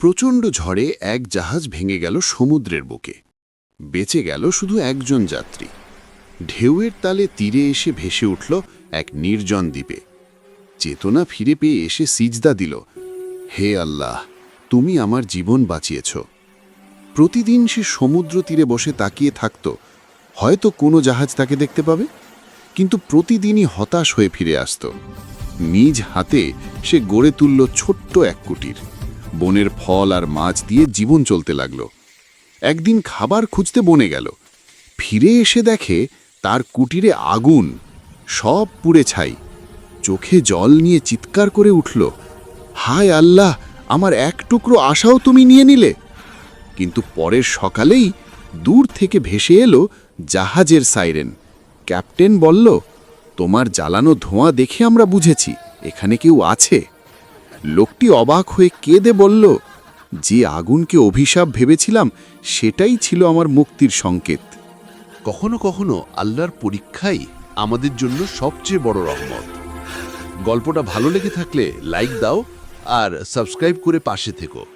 প্রচণ্ড ঝড়ে এক জাহাজ ভেঙে গেল সমুদ্রের বুকে। বেঁচে গেল শুধু একজন যাত্রী। ঢেউয়ের তালে তীরে এসে ভেসে উঠল এক নির্জন দ্বীপে। চেতনা ফিরে পেয়ে এসে সিজদা দিল, হে আল্লাহ, তুমি আমার জীবন বাঁচিয়েছ। প্রতিদিন সে সমুদ্র তীরে বসে তাকিয়ে থাকত, হয়তো কোনো জাহাজ তাকে দেখতে পাবে? কিন্তু প্রতিদিনই হতাশ হয়ে ফিরে আসত। নিজ হাতে সে গড়ে তুলল ছোট্ট এক কুটির। বনের ফল আর মাছ দিয়ে জীবন চলতে লাগল। একদিন খাবার খুঁজতে বনে গেল। ফিরে এসে দেখে তার কুটিরে আগুন, সব পুড়ে ছাই। চোখে জল নিয়ে চিৎকার করে উঠল, হায় আল্লাহ, আমার এক টুকরো আশাও তুমি নিয়ে নিলে? কিন্তু পরের সকালেই দূর থেকে ভেসে এলো জাহাজের সাইরেন। ক্যাপ্টেন বলল, তোমার জ্বালানো ধোঁয়া দেখে আমরা বুঝেছি, এখানে কেউ আছে? লোকটি অবাক হয়ে কেঁদে বলল, যে আগুনকে অভিশাপ ভেবেছিলাম, সেটাই ছিল আমার মুক্তির সংকেত। কখনো কখনো আল্লাহর পরীক্ষাই আমাদের জন্য সবচেয়ে বড় রহমত। গল্পটা ভালো লেগে থাকলে লাইক দাও আর সাবস্ক্রাইব করে পাশে থেকো।